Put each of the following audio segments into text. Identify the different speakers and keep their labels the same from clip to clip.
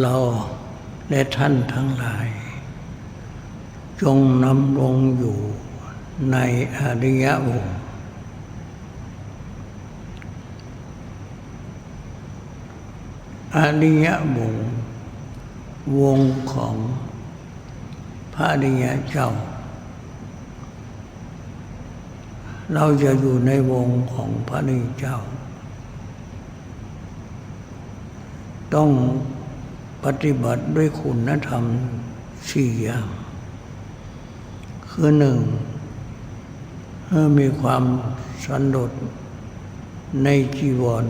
Speaker 1: เราและท่านทั้งหลาย จงนำรงอยู่ในอริยวงอริยวงวงของพระอริยเจ้า เราจะอยู่ในวงของพระอริยเจ้า ต้อง ปฏิบัติด้วยคุณธรรมสี่อย่าง คือหนึ่งเมื่อมีความสันโดษในจีวร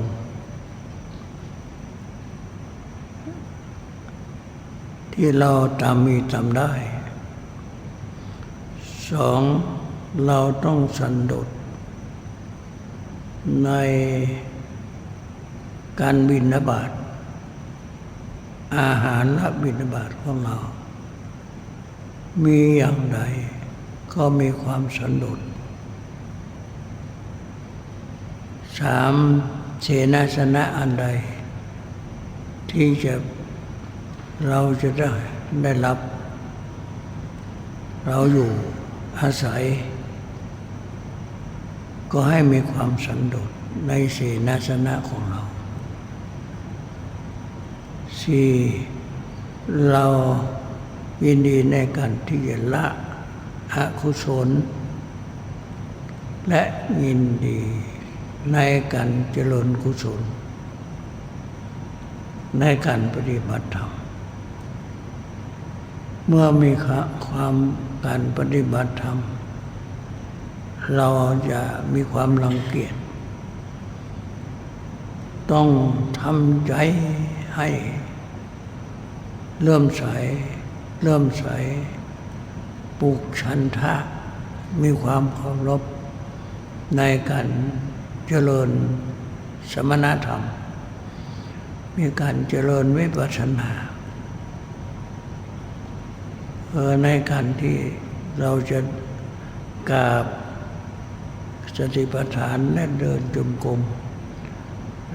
Speaker 1: ที่เราตามมีตามได้สองเราต้องสันโดษในการบินบาต อาหารและบิณฑบาตของเรา มีอย่างใดก็มีความสันโดษสามเสนาสนะอันใด ที่จะเราจะได้ได้รับ เราอยู่อาศัย ก็ให้มีความสันโดษในเสนาสนะของเรา สี่เรายินดีในการที่จะละอกุศล และยินดีในการเจริญกุศล ในการปฏิบัติธรรม เมื่อมีความการปฏิบัติธรรม เราจะมีความรังเกียจ ต้องทำใจให้ เริ่มใส เริ่มใส ปลูกชันทะ มีความเคารพในการเจริญสมณธรรม มีการเจริญวิปัสสนาเออในการที่เราจะกราบสติปัฏฐานและเดินจมกรม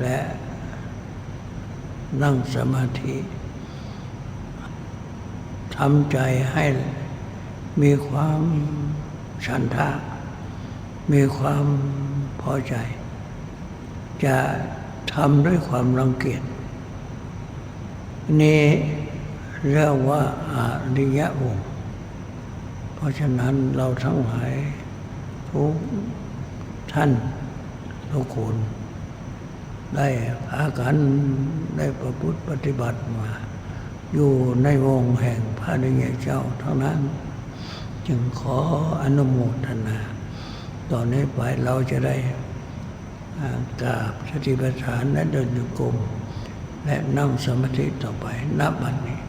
Speaker 1: และนั่งสมาธิ ทำใจให้มีความฉันทะมีความพอใจ จะทำด้วยความรังเกียจนี่เรียกว่าอาริยวงเพราะฉะนั้นเราทั้งหลายทุกท่านทุกคนได้พากันได้ประพฤติปฏิบัติมา อยู่ในวงแห่งพระนิยเจ้าเท่านั้น จึงขออนุโมทนา ตอนนี้ไปเราจะได้กราบสติปัฏฐานและเดินโยกรมและนั่งสมาธิต่อไปนับบัดนนี้